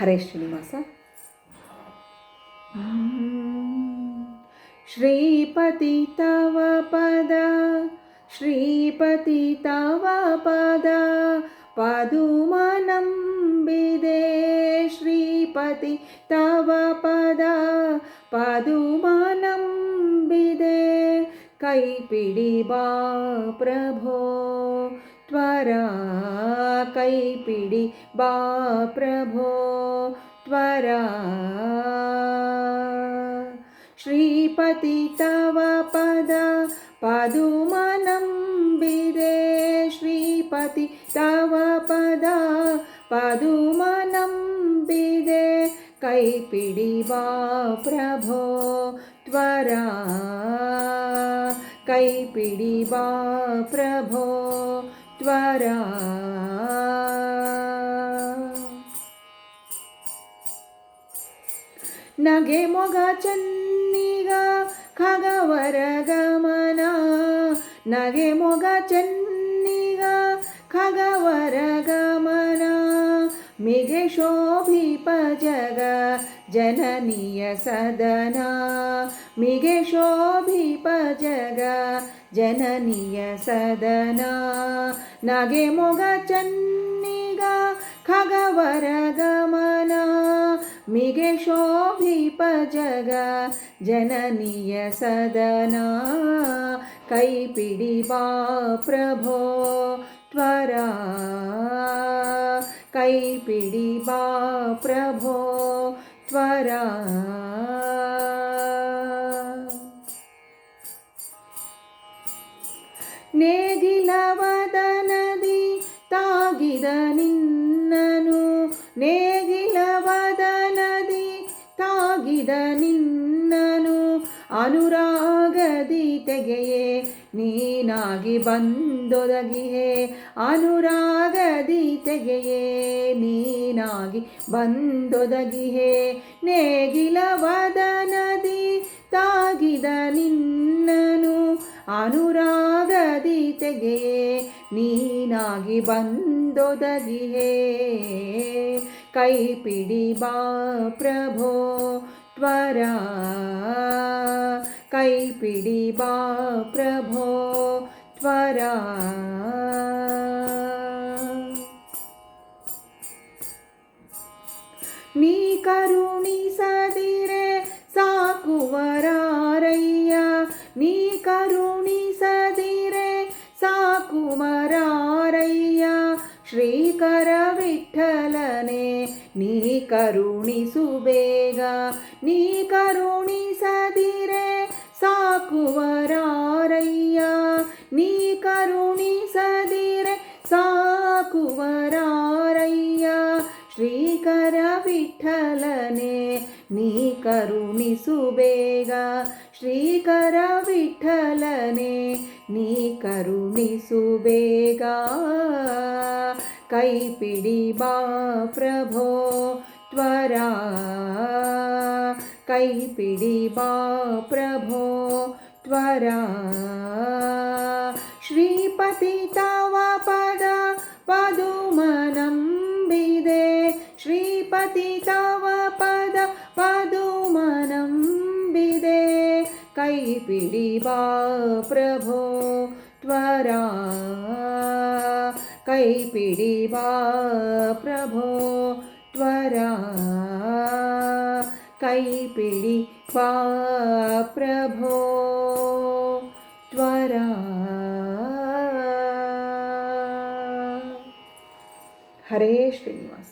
ಹರೇ ಶ್ರೀನಿವಾಸ. ತವ ಪದ, ಶ್ರೀಪತಿ ತವ ಪದ, ಪದುಮನಂಬಿದೆ. ಶ್ರೀಪತಿ ತವ ಪದ, ಪದುಮನಂಬಿದೆ. ಕೈ ಪಿಡಿ ಬಾ ಪ್ರಭೋ त्वरा कैपिडि बा प्रभो त्वरा। श्रीपति तव पद पदुमनम्बिदे। श्रीपति तव पद पदुमनम्बिदे। कैपिडि बा प्रभो त्वरा। कैपिडि बा प्रभो त्वरा ನಗೆ ಮೊಗ ಚೆನ್ನಿಗ ಖಗವರ ಗಮನ ನಗೆ ಮೊಗ ಚೆನ್ನಿಗ ಖಗವರ ಗಮನ मेघेशोभिपजग जननीय सदना। मिघेशोभिपजग जननीय सदना। नगे मोगचन्निग खगवरगमना मिघेशोभिपजग जननीय सदना। कैपिडिबा प्रभो त्वरा। ಕೈ ಪಿಡಿ ಬಾ ಪ್ರಭೋ त्वरा ನೇಗಿಲವದನದಿ ತಾಗಿದ ನಿನ್ನನು ನೇಗಿಲವದನದಿ ತಾಗಿದ ನಿನ್ನನು ಅನುರಾಗದಿ ತೆಗೆಯೇ ನೀನಾಗಿ ಬಂದೊದಗಿಯೇ ಅನುರಾಗದಿ ತೆಗೆಯೇ ನೀನಾಗಿ ಬಂದೊದಗಿಯೇ ನೇಗಿಲವದನದಿ ತಾಗಿದ ನಿನ್ನನು ಅನುರಾಗದಿ ತೆಗೆಯೇ ನೀನಾಗಿ ಬಂದೊದಗಿಯೇ ಕೈ ಪಿಡಿ ಬಾ ಪ್ರಭೋ त्वरा ಕೈ ಪಿಡಿ ಬಾ ಪ್ರಭೋ त्वरा ನೀ ಕರುಣಿಸದಿರೆ ಸಾಕುವರಾರಯ್ಯ ನೀ ಕರುಣಿಸದಿರೆ ಸಾಕುವರಾರಯ್ಯ ಶ್ರೀಕರ ವಿಠಲನೆ ನೀ ಕರುಣಿಸು ಬೇಗ ನೀ ಕರುಣಿಸದಿರೆ ಕುವರಾರಯ್ಯ, ಶ್ರೀಕರ ವಿಠಲನೆ, ನೀ ಕರುಣಿಸು ಬೇಗ ಶ್ರೀಕರ ವಿಠಲನೆ, ನೀ ಕರುಣಿಸು ಬೇಗ ಕೈ ಕೈಪಿಡಿ ಬಾ ಪ್ರಭೋ ತ್ವರಾ, ಕೈ ಕೈಪಿಡಿ ಬಾ ಪ್ರಭೋ ಶ್ರೀಪತಿ ತವ ಪದ ಪದುಮನಂಬಿದೆ ಕೈ ಪಿಡಿ ಬಾ ಪ್ರಭೋ त्वरा ಕೈ ಪಿಡಿ ಬಾ ಪ್ರಭೋ त्वरा ಕೈ ಪಿಡಿ ಬಾ ಪ್ರಭೋ त्वरा ಹರೇ ಶ್ರೀನಿವಾಸ